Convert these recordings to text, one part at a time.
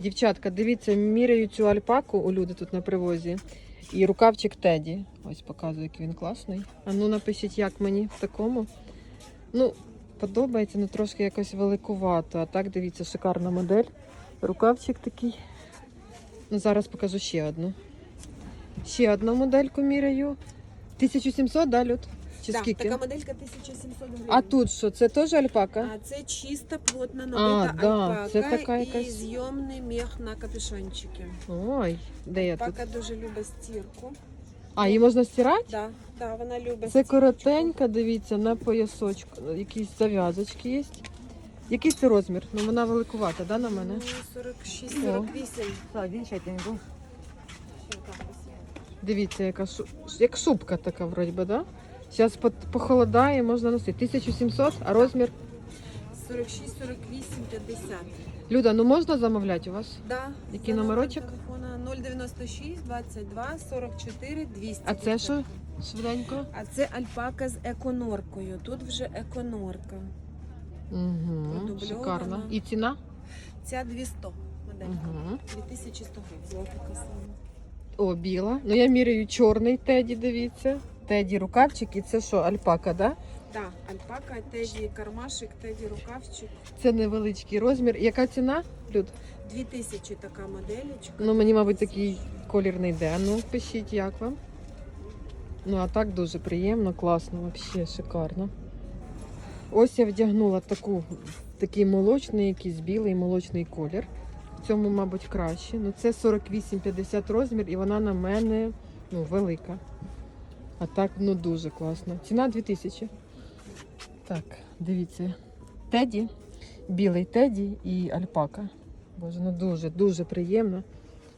Дівчатка, дивіться, міряю цю альпаку у люди тут на привозі. І рукавчик Теді. Ось показую, який він класний. А ну напишіть, як мені в такому. Ну, подобається, ну трошки якось великувато. А так, дивіться, шикарна модель. Рукавчик такий. Ну, зараз покажу ще одну. Ще одну модельку міряю. 1700, да, Люд? Чи Да, скільки? така моделька 1700 гривень. А тут що? Це теж альпака? А це чисто плотно А, да, альпака це така і якась- зйомний мех на капюшончики. Ой, де я тут? Альпака дуже любить стірку. А, її можна стирати? Да, да, вона любить Це стірочку. коротенька, дивіться, на поясочку. Якісь зав'язочки є. Який це розмір? Ну вона великувата, да, на мене? Ну, 46-48. Так, він ще тіньку. Дивіться, яка шу... як шубка така, вроді би, да? Зараз похолодає, можна носити. 1700, а розмір? 46, 48, 50. Люда, ну можна замовляти у вас? Да. Який за номерочок? Телефона 096 22 44 200. А це що? Швиденько? А це альпака з еконоркою. Тут вже еконорка. Угу, Продубльована. шикарно. І ціна? Ця 200 моделька. Угу. 2100 гривень. Золота. О, біла. Ну я міряю чорний теді, дивіться. Теді рукавчик і це що, альпака, да? Да, альпака, теді кармашик, теді рукавчик. Це невеличкий розмір. Яка ціна, Люд? 2000 така моделечка. Ну, мені, мабуть, такий колір не йде. Ну, пишіть, як вам. Ну, а так дуже приємно, класно, взагалі шикарно. Ось я вдягнула таку, такий молочний, якийсь білий молочний колір. В цьому, мабуть, краще. Ну, це 48-50 розмір, і вона на мене ну, велика. А так, ну дуже класно. Ціна 2000. Так, дивіться. Теді, білий теді і альпака. Боже, ну дуже, дуже приємно,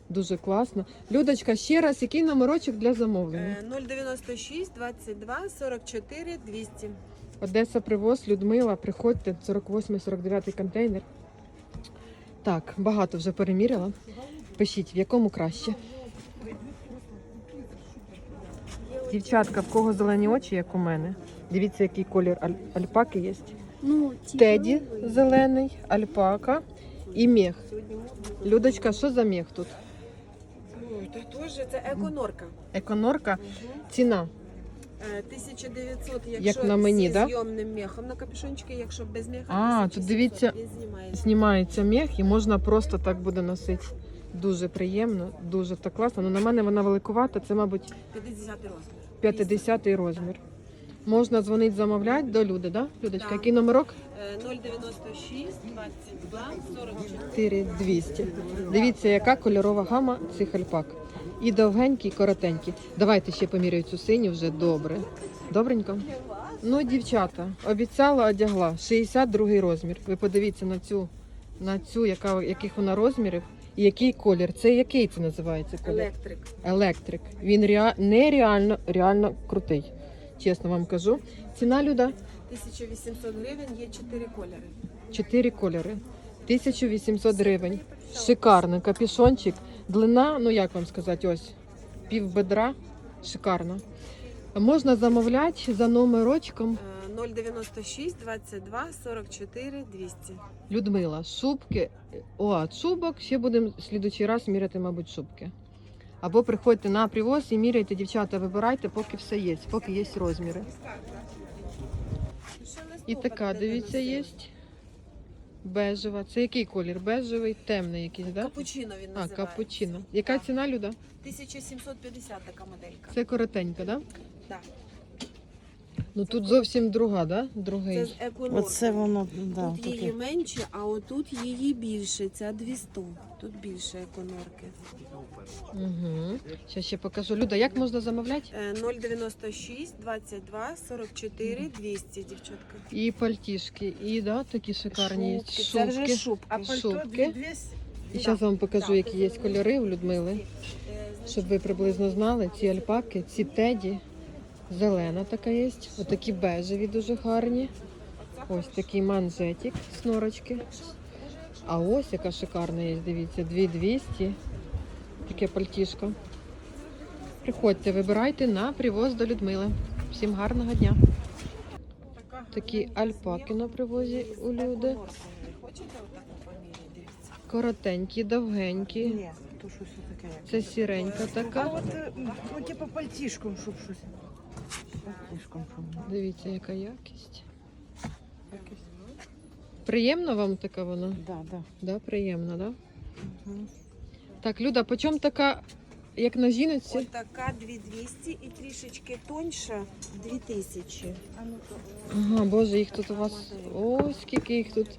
дуже класно. Людочка, ще раз, який номерочок для замовлення? Е, 096 22 44 200. Одеса привоз, Людмила, приходьте, 48-49 контейнер. Так, багато вже переміряла. Пишіть, в якому краще. Дівчатка, в кого зелені очі, як у мене. Дивіться, який колір аль- альпаки є. Ну, Теді зелений, альпака і мех. Людочка, що за мех тут? Ой, та теж це еконорка. Еконорка. Ціна. Е, 1900, якщо Як на мені, зі да? зйомним мехом на капюшончики, якщо без меха, А, тут 1700, дивіться, знімається. Знімається мех і можна просто так буде носити. Дуже приємно, дуже так класно. Ну, на мене вона великувата, це, мабуть, 50 розмір. 50 розмір. Можна дзвонити, замовляти до люди, да? Людочка, Да. який номерок? Е, 096 22 44. 4200. Дивіться, яка кольорова гама цих альпак. І довгенькі, і коротенькі. Давайте ще поміряю цю синю вже добре. Добренько? Ну, дівчата, обіцяла, одягла. 62 розмір. Ви подивіться на цю, на цю яка, яких вона розмірів і який колір. Це який це називається колір? Електрик. Електрик. Він реа... нереально реально крутий. Чесно вам кажу. Ціна люда 1800 гривень, є 4 кольори. 4 кольори. 1800 гривень. Шикарний капюшончик. Длина, ну як вам сказати, ось пів бедра. Шикарно. Можна замовляти за номерочком Е, 096 22 44 200. Людмила. Шубки. О, а шубок ще будемо в слідучий раз міряти, мабуть, шубки. Або приходьте на привоз і міряйте, дівчата, вибирайте, поки все є, поки є розміри. І така, дивіться, є. Бежева. Це який колір? Бежевий, темний якийсь, так? Да? Капучино він А, капучино. Яка ціна, Люда? 1750 така моделька. Це коротенька, да? Да. Ну тут зовсім друга, да? Другий. Це з. Оце воно, да, Тут її таке. менше, а отут її більше. Ця 200. Тут більше еконорки. Угу. Зараз ще покажу. Люда, як можна замовляти? Е, 096 22 44 200, дівчатка. І пальтішки, і да, такі шикарні Шубки. Це вже шубки. шубка. Шубки. І зараз вам покажу, які є кольори у Людмили, щоб ви приблизно знали. Ці альпаки, ці теді. Зелена така є. Отакі бежеві дуже гарні. Ось такий манжетик з норочки. А ось яка шикарна є, дивіться, 2200. Таке пальтішко. Приходьте, вибирайте на привоз до Людмили. Всім гарного дня. Такі альпаки на привозі у люди. Коротенькі, довгенькі. Це сіренька А така. от, е, ну, типу пальтішком, щоб щось. Пальтішком, Дивіться, яка якість. якесь. Приємна вам така вона? Да, да. Да, приємна, да? Мгм. Так, Люда, по чому така, як на жіночці? Ось така 2200 і трішечки тоньша 2000. Ага, боже, їх тут у вас. Ой, скільки їх тут.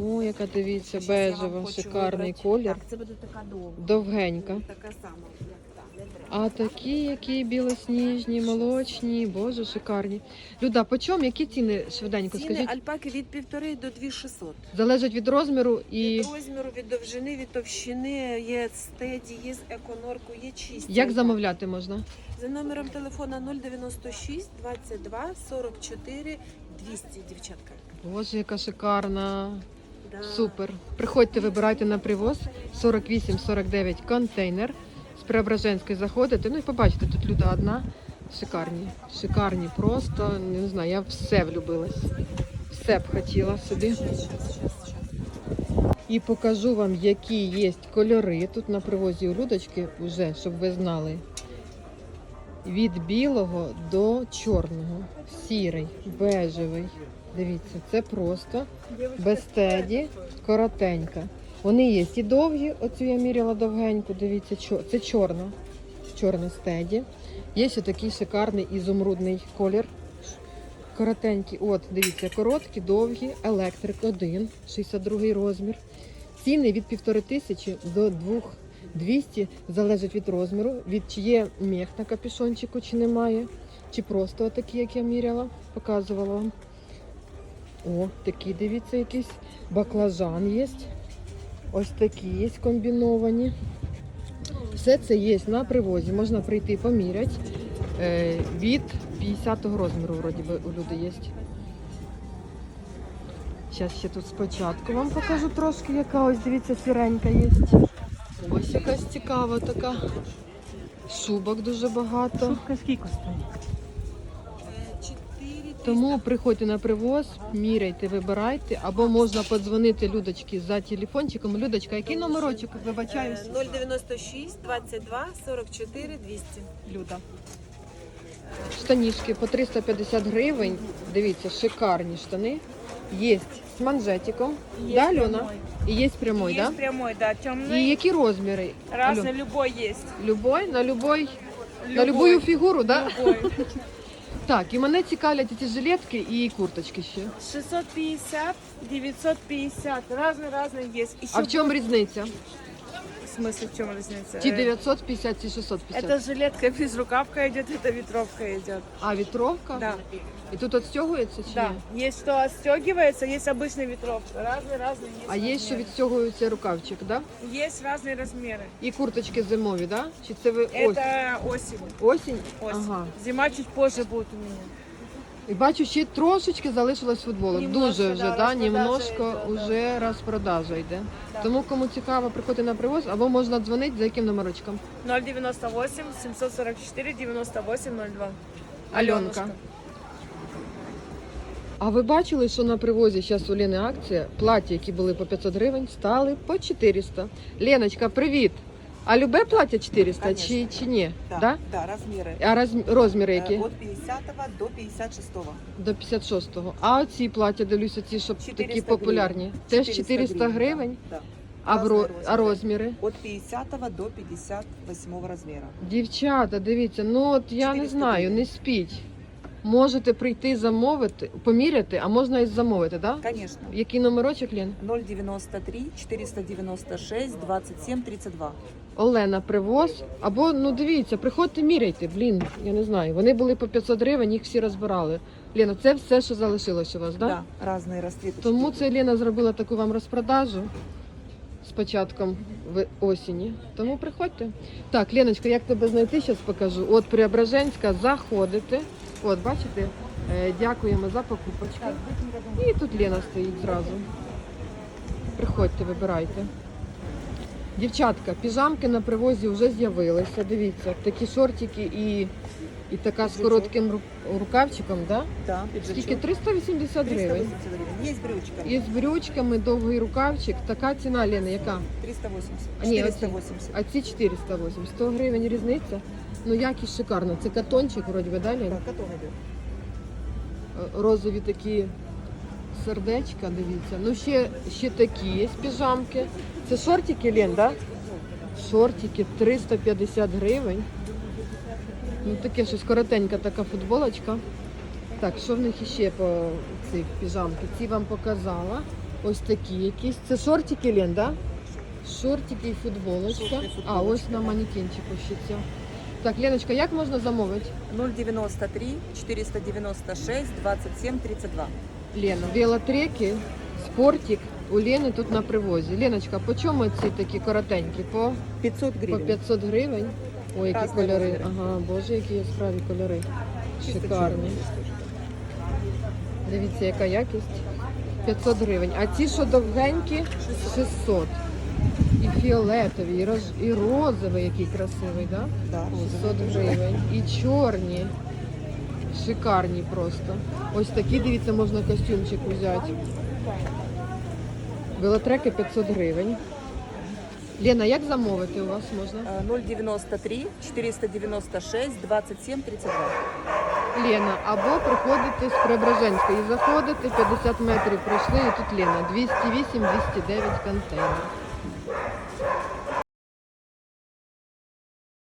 О, яка дивіться, бежева, шикарний колір. Так, це буде така довга. Довгенька. Така сама, як та, не треба. А такі, які білосніжні, молочні, боже, шикарні. Люда, по чому, які ціни швиденько? Ціни Скажіть, альпаки від півтори до 2600. залежить від розміру і Від розміру, від довжини, від товщини, є стеді, є з еконорку, є чисті. як замовляти можна? За номером телефона 096 22 44 200, дівчатка. Боже, яка шикарна. Супер. Приходьте, вибирайте на привоз 48-49 контейнер. З Преображенської заходите. Ну і побачите, тут люда одна. Шикарні. Шикарні просто. Не знаю, я все влюбилась. Все б хотіла щас. І покажу вам, які є кольори. Тут на привозі у Людочки вже, щоб ви знали. Від білого до чорного. Сірий, бежевий. Дивіться, це просто без теді, коротенька. Вони є і довгі, оцю я міряла довгеньку, дивіться, це чорна, чорна стеді. Є ще такий шикарний ізумрудний колір. Коротенький, от, дивіться, короткі, довгі, електрик 1, 62 розмір. Ціни від півтори тисячі до двох 200, залежить від розміру, від чи є мех на капюшончику, чи немає, чи просто такі, як я міряла, показувала вам. О, такі, дивіться, якийсь баклажан є. Ось такі є комбіновані. Все це є на привозі. Можна прийти поміряти. Е, від 50-го розміру, вроді би, у люди є. Зараз ще тут спочатку вам покажу трошки, яка ось дивіться, сіренька є. Ось якась цікава така. Шубок дуже багато. Шубка скільки стоїть? 4 Тому приходьте на привоз, міряйте, вибирайте, або можна подзвонити Людочці за телефончиком. Людочка, який номерочок? Вибачаюсь. Е, 096 22 44 200. Люда. Штанішки по 350 гривень. Дивіться, шикарні штани. Є з манжетиком. Есть да, прямой. І є прямой, есть да? прямой, да, І які розміри? Разный, Алло, любой есть. любой, на любой, на любую фігуру, да? Любой. Так, і мене цікавлять ці жилетки і курточки ще. 650, 950. Разные-разные есть. Еще А в чому різниця? в смысле, в чем разница? Ті Э, 950, ці 650. Это жилетка безрукавка идет, это ветровка идет. А вітровка? Да, І тут отстягується чи да. ні? Есть что отстегивается, есть обычная ветровка. Разные-разные есть. А є, що размеры. відстягується рукавчик, да? Есть разные размеры. І курточки зимові, да? Чи це ви ось Это осень. осінь? осень. Ага. Зима чуть позже будет у меня. І бачу, ще трошечки залишилось футболок. Немножко, Дуже вже, да, да, немножко йде, да. вже розпродажа йде. Да. Тому кому цікаво, приходьте на привоз, або можна дзвонити за яким номерочком. 098 744 98 02. Альонка. А ви бачили, що на привозі зараз у Лени акція? Плаття, які були по 500 гривень, стали по 400. Леночка, привіт! А любе плаття 400 чи, Конечно. чи ні? Да, Да? да, размеры. А роз- розміри які? Э, От 50 до 56. До 56-го. А оці плаття, дивлюся, ці, щоб 400 такі популярні. Теж 400 гривень, Да. а, в ро... Разные а розміри. розміри? От 50 до 58 размера. Дівчата, дивіться, ну от я не 400 знаю, гривень. не спіть. Можете прийти замовити, поміряти, а можна і замовити, так? Да? Конечно. Який номерочок, Лен? 093 496 27 32. Олена привоз. Або ну дивіться, приходьте, міряйте. Блін, я не знаю. Вони були по 500 гривень, їх всі розбирали. Лена, це все, що залишилось у вас, так? Да? Да, разные расцветки. Тому це Лена зробила таку вам розпродажу з початком в- осені. Тому приходьте. Так, Леночка, як тебе знайти, зараз покажу. От Преображенська, заходите. От, бачите, Е, дякуємо за покупочку. І тут Лена стоїть зразу. Приходьте, вибирайте. Дівчатка, піжамки на привозі вже з'явилися. Дивіться, такі шортики і І така з коротким рукавчиком, да? Да, Скільки? 380 гривень. 380 гривен. Есть брючка. І з брючками, довгий рукавчик. Така ціна, Лена, яка? 380. Ні, 480. А ці 480. 100 гривень різниця. Ну, якість шикарна. Це катончик, вроді би, да, Лена? Да, котон идет. Е, Розові такі сердечка, дивіться. Ну, ще, ще такі є піжамки. Це шортики, Лен, да? Шортики 350 гривень. Ну, таке щось коротенька така футболочка. Так, що в них іще по цих піжамки? Ці вам показала. Ось такі якісь. Це шортики, Лен, да? Шортики і футболочка. А, ось на манекенчику ще ця. Так, Леночка, як можна замовити? 093 496 27 32. Лена, велотреки, спортик у Лени тут на привозі. Леночка, по чому ці такі коротенькі? По, 500 по гривен. 500 гривень. Ой, які кольори. Ага, боже, які яскраві кольори. Чисто Шикарні. чорний. Дивіться, яка якість. 500 гривень. А ці, що довгенькі, 600. І фіолетові, і розовий, який красивий, да? Да, 600 гривень. І чорні. Шикарні просто. Ось такі, дивіться, можна костюмчик взяти. Велотреки 500 гривень. Лена, як замовити у вас можна? Э, 093 496 27 32. Лена, або приходите з Преображенської. Заходите, 50 метрів пройшли і тут Лена. 208-209 контейнер.